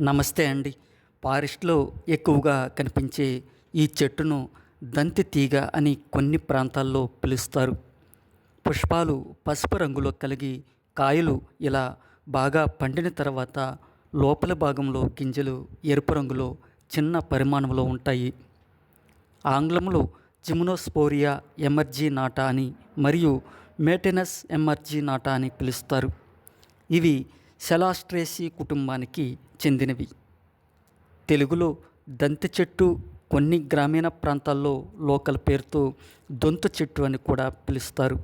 నమస్తే అండి. ఫారెస్ట్లో ఎక్కువగా కనిపించే ఈ చెట్టును దంతి తీగ అని కొన్ని ప్రాంతాల్లో పిలుస్తారు. పుష్పాలు పసుపు రంగులో కలిగి కాయలు ఇలా బాగా పండిన తర్వాత లోపల భాగంలో గింజలు ఎరుపు రంగులో చిన్న పరిమాణంలో ఉంటాయి. ఆంగ్లంలో జిమ్నోస్పోరియా ఎమర్జీ నాటా అని మరియు మేటెనస్ ఎమర్జీ నాటా అని పిలుస్తారు. ఇవి సెలాస్ట్రేసీ కుటుంబానికి చెందినవి. తెలుగులో దంతి చెట్టు కొన్ని గ్రామీణ ప్రాంతాల్లో లోకల్ పేరుతో దొంత చెట్టు అని కూడా పిలుస్తారు.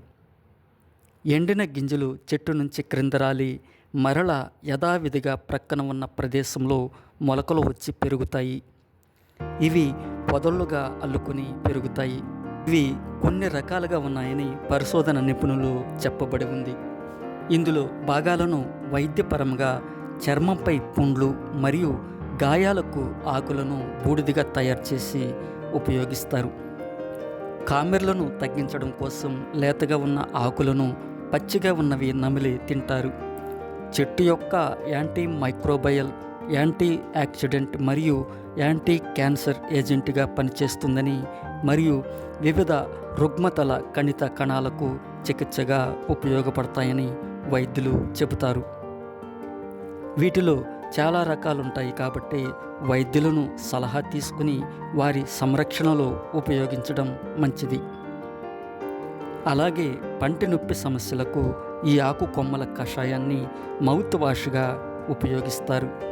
ఎండిన గింజలు చెట్టు నుంచి క్రింద రాలి మరల యథావిధిగా ప్రక్కన ఉన్న ప్రదేశంలో మొలకలు వచ్చి పెరుగుతాయి. ఇవి పొదళ్ళుగా అల్లుకొని పెరుగుతాయి. ఇవి కొన్ని రకాలుగా ఉన్నాయని పరిశోధన నిపుణులు చెప్పబడి ఉంది. ఇందులో భాగాలను వైద్యపరంగా చర్మంపై పుండ్లు మరియు గాయాలకు ఆకులను బూడిదిగా తయారు చేసి ఉపయోగిస్తారు. కామెర్లను తగ్గించడం కోసం లేతగా ఉన్న ఆకులను పచ్చిగా ఉన్నవి నమిలి తింటారు. చెట్టు యొక్క యాంటీ మైక్రోబయల్ యాంటీ యాక్సిడెంట్ మరియు యాంటీ క్యాన్సర్ ఏజెంట్గా పనిచేస్తుందని మరియు వివిధ రుగ్మతల కణిత కణాలకు చికిత్సగా ఉపయోగపడతాయని వైద్యులు చెబుతారు. వీటిలో చాలా రకాలు ఉంటాయి కాబట్టి వైద్యులను సలహా తీసుకుని వారి సంరక్షణలో ఉపయోగించడం మంచిది. అలాగే పంటి నొప్పి సమస్యలకు ఈ ఆకు కొమ్మల కషాయాన్ని మౌత్ వాష్గా ఉపయోగిస్తారు.